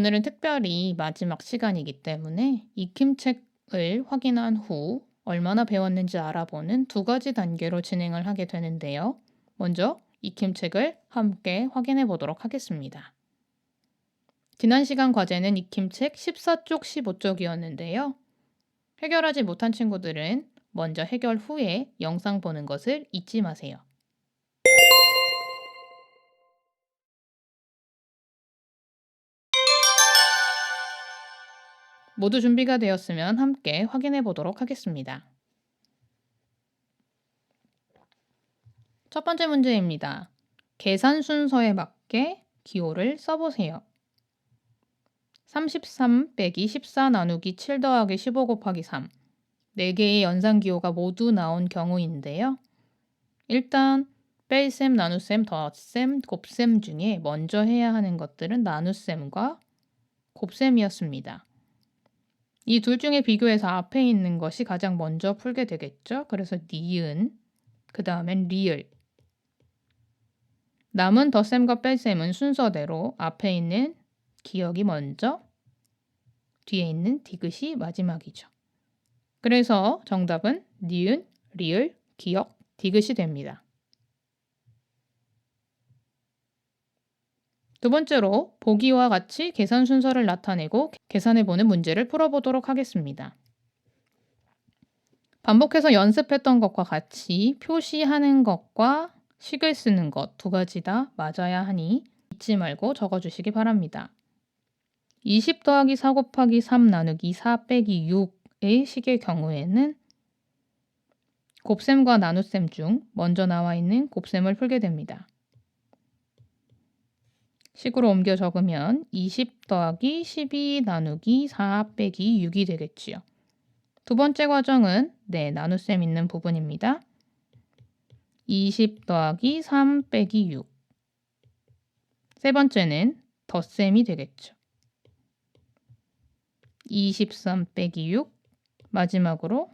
오늘은 특별히 마지막 시간이기 때문에 익힘책을 확인한 후 얼마나 배웠는지 알아보는 두 가지 단계로 진행을 하게 되는데요. 먼저 익힘책을 함께 확인해 보도록 하겠습니다. 지난 시간 과제는 익힘책 14쪽 15쪽이었는데요. 해결하지 못한 친구들은 먼저 해결 후에 영상 보는 것을 잊지 마세요. 모두 준비가 되었으면 함께 확인해 보도록 하겠습니다. 첫 번째 문제입니다. 계산 순서에 맞게 기호를 써보세요. 33 빼기 14 나누기 7 더하기 15 곱하기 3 4개의 연산 기호가 모두 나온 경우인데요. 일단 뺄셈, 나눗셈, 덧셈, 곱셈 중에 먼저 해야 하는 것들은 나눗셈과 곱셈이었습니다. 이 둘 중에 비교해서 앞에 있는 것이 가장 먼저 풀게 되겠죠. 그래서 니은, 그 다음엔 리을. 남은 덧셈과 뺄셈은 순서대로 앞에 있는 기억이 먼저, 뒤에 있는 디귿이 마지막이죠. 그래서 정답은 니은, 리을, 기억, 디귿이 됩니다. 두 번째로 보기와 같이 계산 순서를 나타내고 계산해보는 문제를 풀어보도록 하겠습니다. 반복해서 연습했던 것과 같이 표시하는 것과 식을 쓰는 것 두 가지 다 맞아야 하니 잊지 말고 적어주시기 바랍니다. 20 더하기 4 곱하기 3 나누기 4 빼기 6의 식의 경우에는 곱셈과 나눗셈 중 먼저 나와 있는 곱셈을 풀게 됩니다. 식으로 옮겨 적으면 20 더하기 12 나누기 4 빼기 6이 되겠지요. 두 번째 과정은 네, 나눗셈 있는 부분입니다. 20 더하기 3 빼기 6. 세 번째는 덧셈이 되겠죠. 23 빼기 6. 마지막으로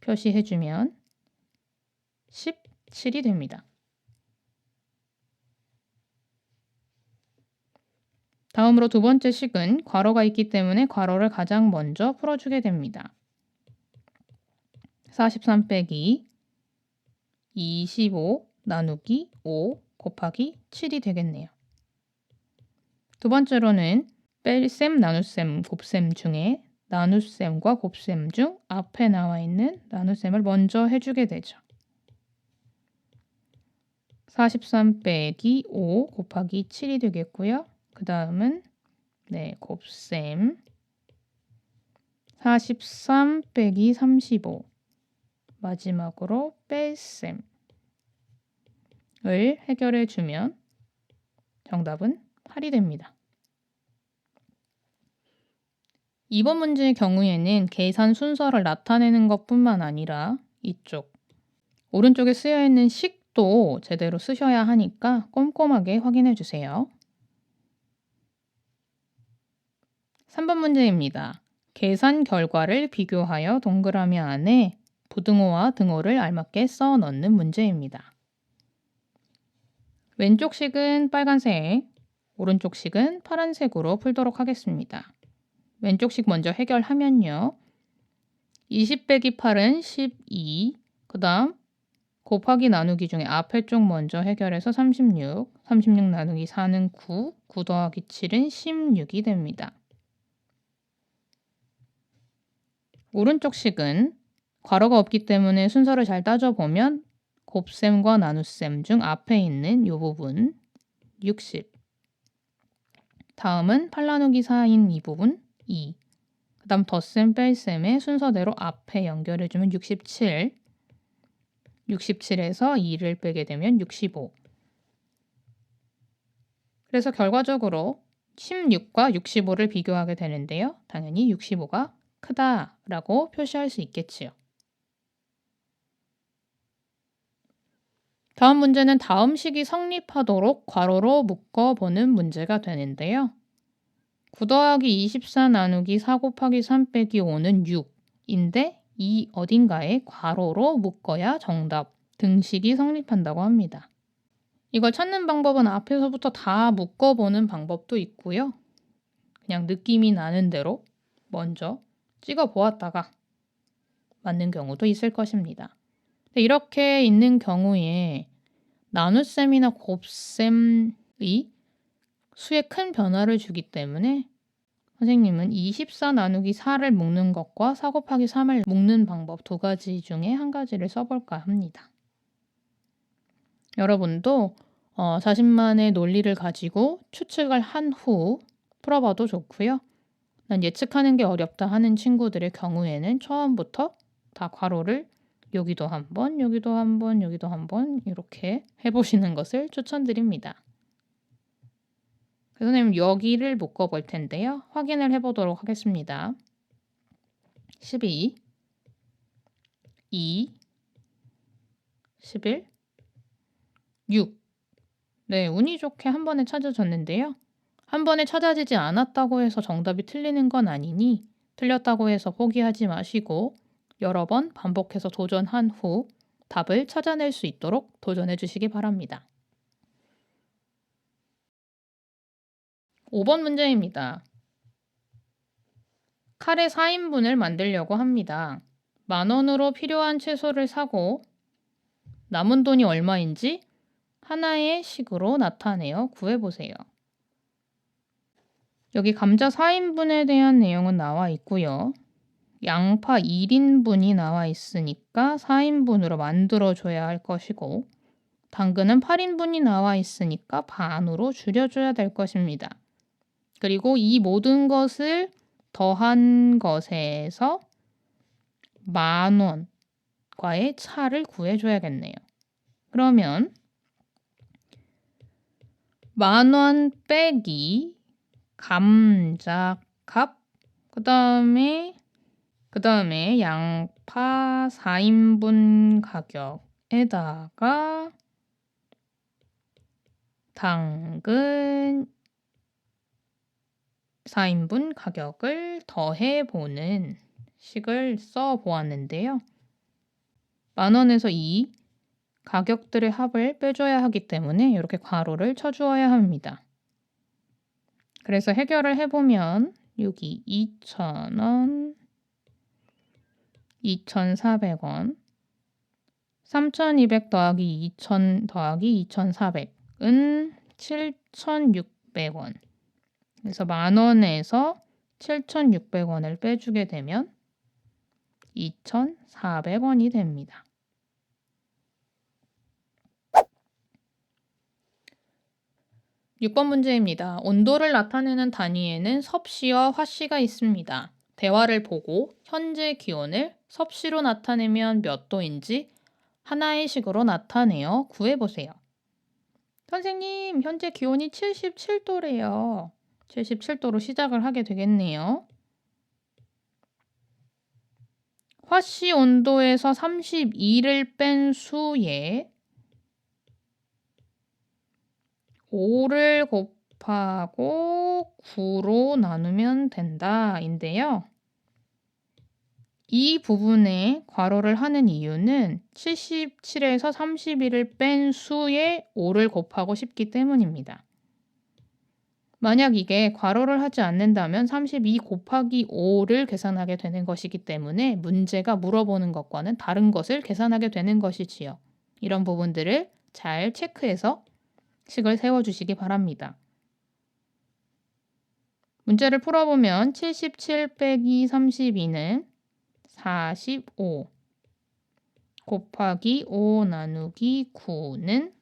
표시해주면 17이 됩니다. 다음으로 두 번째 식은 괄호가 있기 때문에 괄호를 가장 먼저 풀어주게 됩니다. 43 빼기 25 나누기 5 곱하기 7이 되겠네요. 두 번째로는 뺄셈, 나눗셈, 곱셈 중에 나눗셈과 곱셈 중 앞에 나와 있는 나눗셈을 먼저 해주게 되죠. 43 빼기 5 곱하기 7이 되겠고요. 그 다음은 네 곱셈 43 빼기 35 마지막으로 뺄셈을 해결해 주면 정답은 8이 됩니다. 이번 문제의 경우에는 계산 순서를 나타내는 것뿐만 아니라 이쪽 오른쪽에 쓰여 있는 식도 제대로 쓰셔야 하니까 꼼꼼하게 확인해 주세요. 3번 문제입니다. 계산 결과를 비교하여 동그라미 안에 부등호와 등호를 알맞게 써 넣는 문제입니다. 왼쪽 식은 빨간색, 오른쪽 식은 파란색으로 풀도록 하겠습니다. 왼쪽 식 먼저 해결하면요. 20 빼기 8은 12, 그 다음 곱하기 나누기 중에 앞에 쪽 먼저 해결해서 36, 36 나누기 4는 9, 9 더하기 7은 16이 됩니다. 오른쪽 식은 괄호가 없기 때문에 순서를 잘 따져보면 곱셈과 나눗셈 중 앞에 있는 이 부분 60 다음은 8 나누기 4인 이 부분 2 그 다음 덧셈 뺄셈의 순서대로 앞에 연결해주면 67 67에서 2를 빼게 되면 65 그래서 결과적으로 16과 65를 비교하게 되는데요. 당연히 65가 크다라고 표시할 수 있겠지요. 다음 문제는 다음 식이 성립하도록 괄호로 묶어보는 문제가 되는데요. 9 더하기 24 나누기 4 곱하기 3 빼기 5는 6인데 이 어딘가에 괄호로 묶어야 정답 등식이 성립한다고 합니다. 이걸 찾는 방법은 앞에서부터 다 묶어보는 방법도 있고요. 그냥 느낌이 나는 대로 먼저 찍어 보았다가 맞는 경우도 있을 것입니다. 이렇게 있는 경우에 나눗셈이나 곱셈이 수에 큰 변화를 주기 때문에 선생님은 24 나누기 4를 묶는 것과 4 곱하기 3을 묶는 방법 두 가지 중에 한 가지를 써볼까 합니다. 여러분도 어, 자신만의 논리를 가지고 추측을 한 후 풀어봐도 좋고요. 난 예측하는 게 어렵다 하는 친구들의 경우에는 처음부터 다 괄호를 여기도 한 번, 여기도 한 번, 여기도 한번 이렇게 해보시는 것을 추천드립니다. 그래서 선생님 여기를 묶어 볼 텐데요. 확인을 해보도록 하겠습니다. 12, 2, 11, 6. 네, 운이 좋게 한 번에 찾아졌는데요. 한 번에 찾아지지 않았다고 해서 정답이 틀리는 건 아니니 틀렸다고 해서 포기하지 마시고 여러 번 반복해서 도전한 후 답을 찾아낼 수 있도록 도전해 주시기 바랍니다. 5번 문제입니다. 카레 4인분을 만들려고 합니다. 만 원으로 필요한 채소를 사고 남은 돈이 얼마인지 하나의 식으로 나타내어 구해보세요. 여기 감자 4인분에 대한 내용은 나와 있고요. 양파 1인분이 나와 있으니까 4인분으로 만들어줘야 할 것이고 당근은 8인분이 나와 있으니까 반으로 줄여줘야 될 것입니다. 그리고 이 모든 것을 더한 것에서 만 원과의 차를 구해줘야겠네요. 그러면 만 원 빼기 감자 값, 그 다음에 그 다음에 양파 4인분 가격에다가 당근 4인분 가격을 더해보는 식을 써 보았는데요. 만원에서 이 가격들의 합을 빼줘야 하기 때문에 이렇게 괄호를 쳐주어야 합니다. 그래서 해결을 해보면 여기 2,000원, 2,400원, 3,200 더하기 2,000 더하기 2,400은 7,600원. 그래서 만 원에서 7,600원을 빼주게 되면 2,400원이 됩니다. 6번 문제입니다. 온도를 나타내는 단위에는 섭씨와 화씨가 있습니다. 대화를 보고 현재 기온을 섭씨로 나타내면 몇 도인지 하나의 식으로 나타내어 구해보세요. 선생님, 현재 기온이 77도래요. 77도로 시작을 하게 되겠네요. 화씨 온도에서 32를 뺀 수에 5를 곱하고 9로 나누면 된다 인데요. 이 부분에 괄호를 하는 이유는 77에서 31을 뺀 수에 5를 곱하고 싶기 때문입니다. 만약 이게 괄호를 하지 않는다면 32 곱하기 5를 계산하게 되는 것이기 때문에 문제가 물어보는 것과는 다른 것을 계산하게 되는 것이지요. 이런 부분들을 잘 체크해서 식을 세워주시기 바랍니다. 문제를 풀어보면 77 빼기 32는 45 곱하기 5 나누기 9는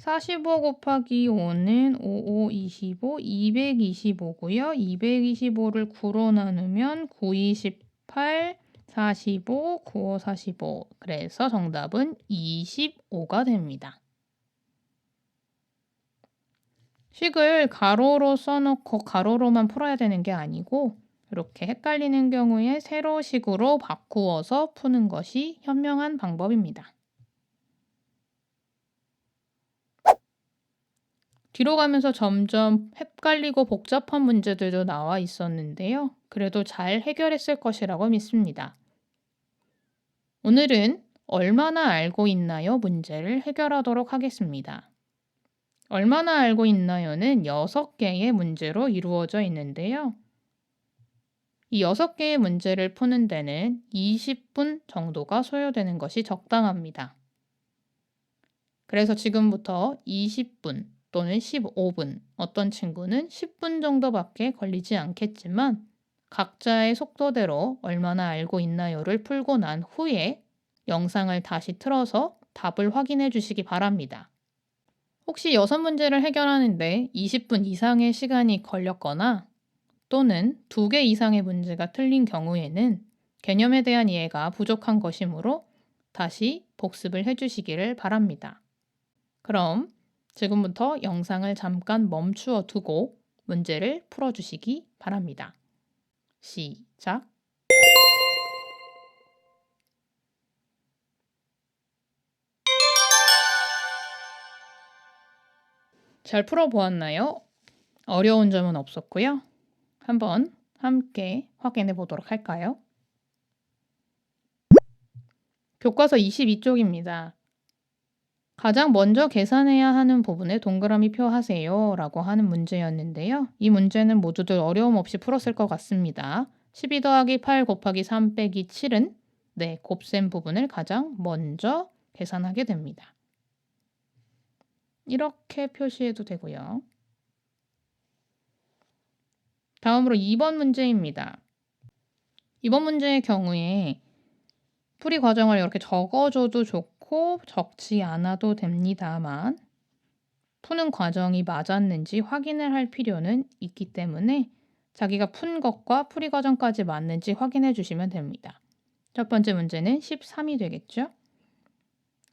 45 곱하기 5는 5, 5, 25, 225고요. 225를 9로 나누면 9, 28, 45, 9, 5, 45. 그래서 정답은 25가 됩니다. 식을 가로로 써놓고 가로로만 풀어야 되는 게 아니고 이렇게 헷갈리는 경우에 세로식으로 바꾸어서 푸는 것이 현명한 방법입니다. 뒤로 가면서 점점 헷갈리고 복잡한 문제들도 나와 있었는데요. 그래도 잘 해결했을 것이라고 믿습니다. 오늘은 얼마나 알고 있나요? 문제를 해결하도록 하겠습니다. 얼마나 알고 있나요는 6개의 문제로 이루어져 있는데요. 이 6개의 문제를 푸는 데는 20분 정도가 소요되는 것이 적당합니다. 그래서 지금부터 20분 또는 15분, 어떤 친구는 10분 정도밖에 걸리지 않겠지만 각자의 속도대로 얼마나 알고 있나요를 풀고 난 후에 영상을 다시 틀어서 답을 확인해 주시기 바랍니다. 혹시 6문제를 해결하는데 20분 이상의 시간이 걸렸거나 또는 2개 이상의 문제가 틀린 경우에는 개념에 대한 이해가 부족한 것이므로 다시 복습을 해 주시기를 바랍니다. 그럼 지금부터 영상을 잠깐 멈추어 두고 문제를 풀어 주시기 바랍니다. 시작. 잘 풀어보았나요? 어려운 점은 없었고요. 한번 함께 확인해 보도록 할까요? 교과서 22쪽입니다. 가장 먼저 계산해야 하는 부분에 동그라미 표하세요 라고 하는 문제였는데요. 이 문제는 모두들 어려움 없이 풀었을 것 같습니다. 12 더하기 8 곱하기 3 빼기 7은 네, 곱셈 부분을 가장 먼저 계산하게 됩니다. 이렇게 표시해도 되고요. 다음으로 2번 문제입니다. 2번 문제의 경우에 풀이 과정을 이렇게 적어줘도 좋고 적지 않아도 됩니다만 푸는 과정이 맞았는지 확인을 할 필요는 있기 때문에 자기가 푼 것과 풀이 과정까지 맞는지 확인해 주시면 됩니다. 첫 번째 문제는 13이 되겠죠?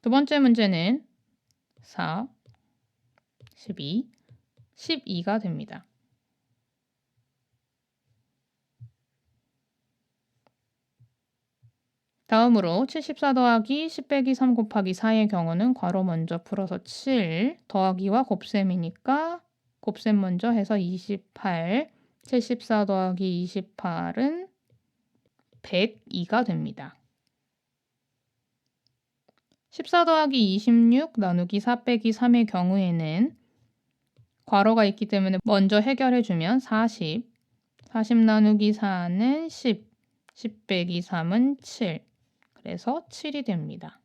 두 번째 문제는 4, 12, 12가 됩니다. 다음으로 74 더하기 10 빼기 3 곱하기 4의 경우는 괄호 먼저 풀어서 7 더하기와 곱셈이니까 곱셈 먼저 해서 28 74 더하기 28은 102가 됩니다. 14 더하기 26 나누기 4 빼기 3의 경우에는 괄호가 있기 때문에 먼저 해결해주면 40 40 나누기 4는 10 10 빼기 3은 7 그래서 7이 됩니다.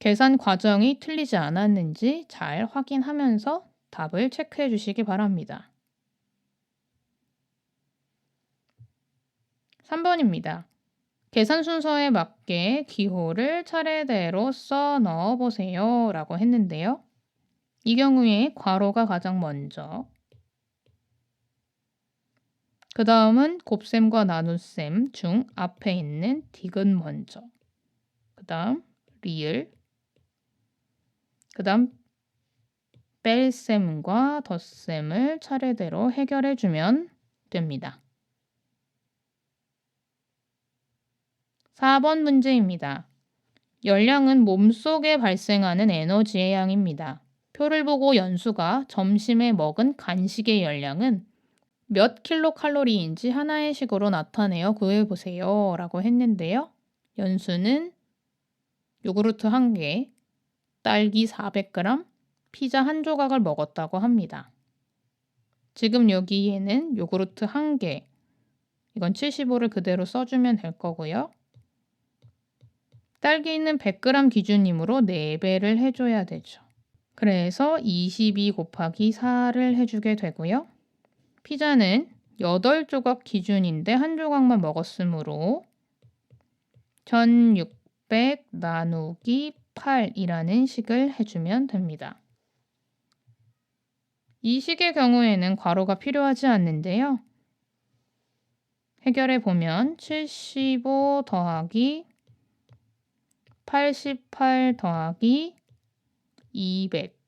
계산 과정이 틀리지 않았는지 잘 확인하면서 답을 체크해 주시기 바랍니다. 3번입니다. 계산 순서에 맞게 기호를 차례대로 써 넣어 보세요 라고 했는데요. 이 경우에 괄호가 가장 먼저 그 다음은 곱셈과 나눗셈 중 앞에 있는 디귿 먼저 그 다음 리을 그 다음 뺄셈과 덧셈을 차례대로 해결해 주면 됩니다. 4번 문제입니다. 열량은 몸속에 발생하는 에너지의 양입니다. 표를 보고 연수가 점심에 먹은 간식의 열량은 몇 킬로 칼로리인지 하나의 식으로 나타내어 구해보세요 라고 했는데요. 연수는 요구르트 1개, 딸기 400g, 피자 한 조각을 먹었다고 합니다. 지금 여기에는 요구르트 1개, 이건 75를 그대로 써주면 될 거고요. 딸기는 100g 기준이므로 4배를 해줘야 되죠. 그래서 22 곱하기 4를 해주게 되고요. 피자는 8조각 기준인데 한 조각만 먹었으므로 1600 나누기 8이라는 식을 해주면 됩니다. 이 식의 경우에는 괄호가 필요하지 않는데요. 해결해 보면 75 더하기 88 더하기 200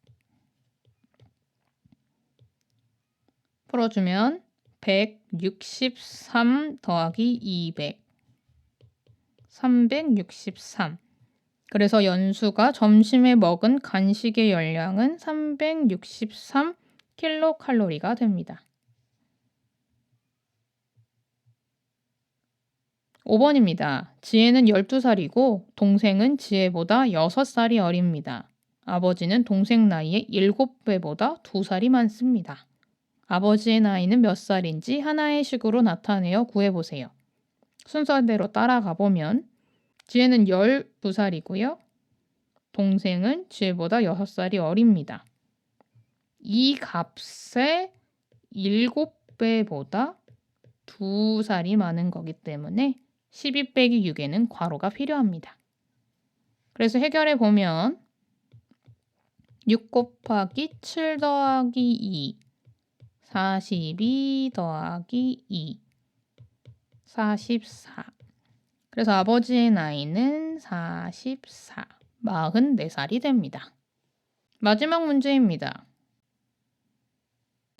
풀어주면 163 더하기 200 363 그래서 연수가 점심에 먹은 간식의 열량은 363 킬로칼로리가 됩니다. 5번입니다. 지혜는 12살이고 동생은 지혜보다 6살이 어립니다. 아버지는 동생 나이의 7배보다 2살이 많습니다. 아버지의 나이는 몇 살인지 하나의 식으로 나타내어 구해보세요. 순서대로 따라가 보면 지혜는 12살이고요. 동생은 지혜보다 6살이 어립니다. 이 값의 7배보다 2살이 많은 거기 때문에 12 빼기 6에는 괄호가 필요합니다. 그래서 해결해 보면 6 곱하기 7 더하기 2 42 더하기 2 44 그래서 아버지의 나이는 44 44살이 됩니다. 마지막 문제입니다.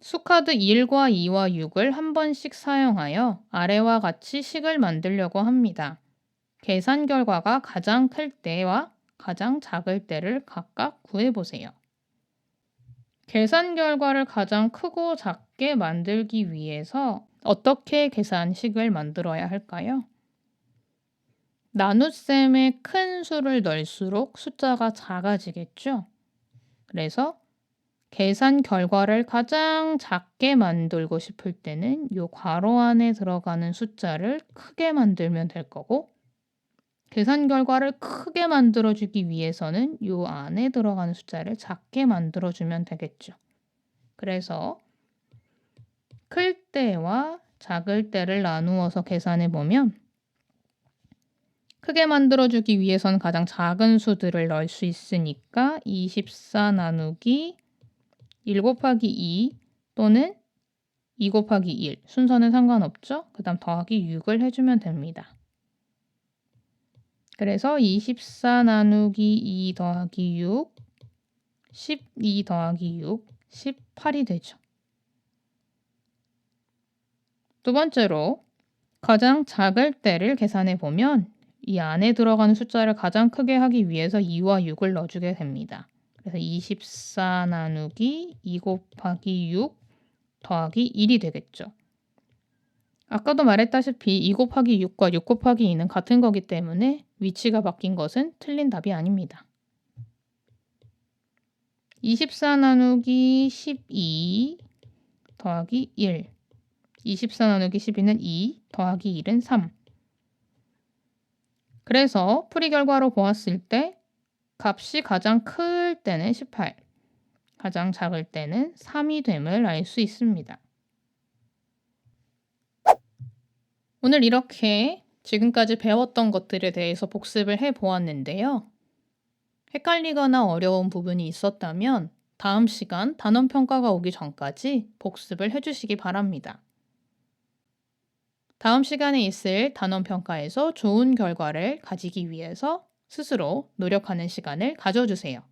수카드 1과 2와 6을 한 번씩 사용하여 아래와 같이 식을 만들려고 합니다. 계산 결과가 가장 클 때와 가장 작을 때를 각각 구해보세요. 계산 결과를 가장 크고 작게 만들기 위해서 어떻게 계산식을 만들어야 할까요? 나눗셈에 큰 수를 넣을수록 숫자가 작아지겠죠? 그래서 계산 결과를 가장 작게 만들고 싶을 때는 이 괄호 안에 들어가는 숫자를 크게 만들면 될 거고 계산 결과를 크게 만들어주기 위해서는 이 안에 들어가는 숫자를 작게 만들어주면 되겠죠. 그래서 클 때와 작을 때를 나누어서 계산해 보면 크게 만들어주기 위해선 가장 작은 수들을 넣을 수 있으니까 24 나누기 1 곱하기 2 또는 2 곱하기 1 순서는 상관없죠. 그 다음 더하기 6을 해주면 됩니다. 그래서 24 나누기 2 더하기 6 12 더하기 6 18이 되죠. 두 번째로 가장 작을 때를 계산해 보면 이 안에 들어가는 숫자를 가장 크게 하기 위해서 2와 6을 넣어주게 됩니다. 그래서 24 나누기 2 곱하기 6 더하기 1이 되겠죠. 아까도 말했다시피 2 곱하기 6과 6 곱하기 2는 같은 거기 때문에 위치가 바뀐 것은 틀린 답이 아닙니다. 24 나누기 12 더하기 1 24 나누기 12는 2 더하기 1은 3 그래서 풀이 결과로 보았을 때 값이 가장 클 때는 18, 가장 작을 때는 3이 됨을 알 수 있습니다. 오늘 이렇게 지금까지 배웠던 것들에 대해서 복습을 해 보았는데요. 헷갈리거나 어려운 부분이 있었다면 다음 시간 단원 평가가 오기 전까지 복습을 해주시기 바랍니다. 다음 시간에 있을 단원 평가에서 좋은 결과를 가지기 위해서 스스로 노력하는 시간을 가져주세요.